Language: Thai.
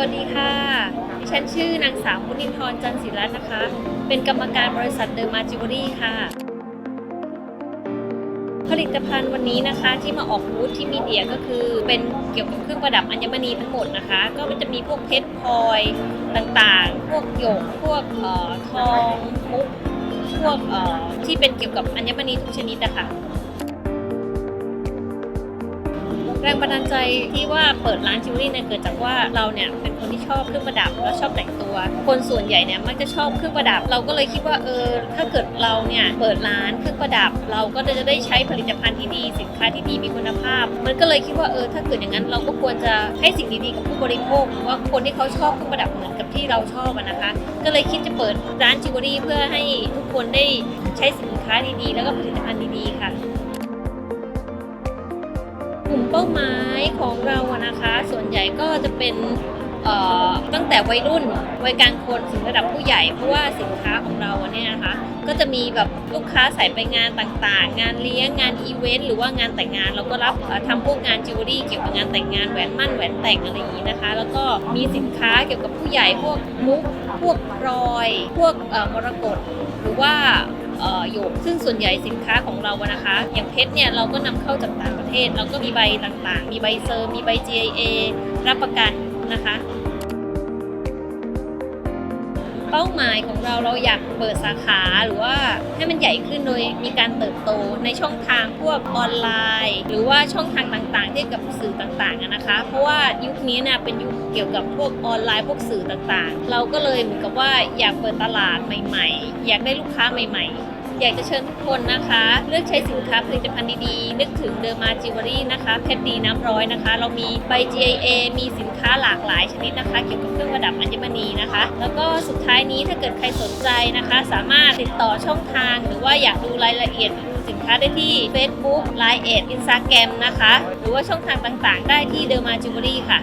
วัสดีค่ะ ดิฉันชื่อนางสาวมุนินทร์จันทร์ศิรัตน์นะคะ เป็นกรรมการบริษัทเดอร์มาจิวเวลรี่ค่ะ ผลิตภัณฑ์วันนี้นะคะที่มาออกบูธที่มีเดียก็คือเป็นเกี่ยวกับเครื่องประดับอัญมณีทั้งหมดนะคะ ก็มันจะมีพวกเพชรพลอยต่างๆ พวกหยก พวกเอ่อทองมุก พวกเอ่อที่เป็นเกี่ยวกับอัญมณีทุกชนิดนะคะ แรงบันดาลใจที่ว่าเปิดร้านจิวเวลรี่เนี่ยเกิดจากว่าเราเนี่ยเป็นคนที่ชอบเครื่องประดับแล้วชอบแต่งตัว คนส่วนใหญ่เนี่ยมักจะชอบเครื่องประดับ เราก็เลยคิดว่าเออถ้าเกิดเราเนี่ยเปิดร้านเครื่องประดับ เราก็จะได้ใช้ผลิตภัณฑ์ที่ดีสินค้าที่ดีมีคุณภาพ มันก็เลยคิดว่าเออถ้าเกิดอย่างนั้นเราก็ควรจะให้สิ่งดีๆกับผู้บริโภคหรือว่าคนที่เขาชอบเครื่องประดับเหมือนกับที่เราชอบนะคะ ก็เลยคิดจะเปิดร้านจิวเวลรี่เพื่อให้ทุกคนได้ใช้สินค้าดีๆ แล้วก็ผลิตภัณฑ์ดีๆค่ะ ลุ่มเป้าหมายของเราอะนะคะ ส่วนใหญ่ก็จะเป็นตั้งแต่วัยรุ่นวัยกลางคนถึงระดับผู้ใหญ่เพราะว่าสินค้าของเราเนี่ยนะคะ ก็จะมีแบบลูกค้าใส่ไปงานต่างๆ งานเลี้ยงงานอีเวนต์หรือว่างานแต่งงานเราก็รับเอ่อทำพวกงานจิวเวลรี่เกี่ยวกับงานแต่งงานแหวนมั่นแหวนแต่งอะไรอย่างนี้นะคะ แล้วก็มีสินค้าเกี่ยวกับผู้ใหญ่พวกมุกพวกพลอย พวกมรกตหรือว่า หยกซึ่งส่วนใหญ่สินค้าของเรานะคะ อย่างเพชรเนี่ยเราก็นำเข้าจากต่างประเทศ เราก็มีใบต่างๆ มีใบเซอร์ มีใบ GIA รับประกันนะคะ เป้าหมายของเราเราอยากเปิดสาขาหรือว่า ให้มันใหญ่ขึ้นโดยมีการเติบโตในช่องทางพวกออนไลน์ หรือว่าช่องทางต่างๆ ที่กับสื่อต่างๆนะคะ เพราะว่ายุคนี้เนี่ยเป็นยุคเกี่ยวกับพวกออนไลน์พวกสื่อต่างๆ เราก็เลยเหมือนกับว่าอยากเปิดตลาดใหม่ ๆ อยากได้ลูกค้าใหม่ ๆ อยากจะเชิญทุกคนนะคะ เลือกใช้สินค้าผลิตภัณฑ์ดีๆ นึกถึงเดอร์มาจิวเวลรี่นะคะเพชรดีน้ำร้อยนะคะ เรามีใบ GIA มีสินค้าหลากหลายชนิดนะคะ เกี่ยวกับเครื่องประดับอัญมณีนะคะ แล้วก็สุดท้ายนี้ถ้าเกิดใครสนใจนะคะ สามารถติดต่อช่องทาง หรือว่าอยากดูรายละเอียดดูสินค้าได้ที่ Facebook Line เอ็ด Instagram นะคะ หรือว่าช่องทางต่างๆ ได้ที่เดอร์มาจิวเวลรี่ค่ะ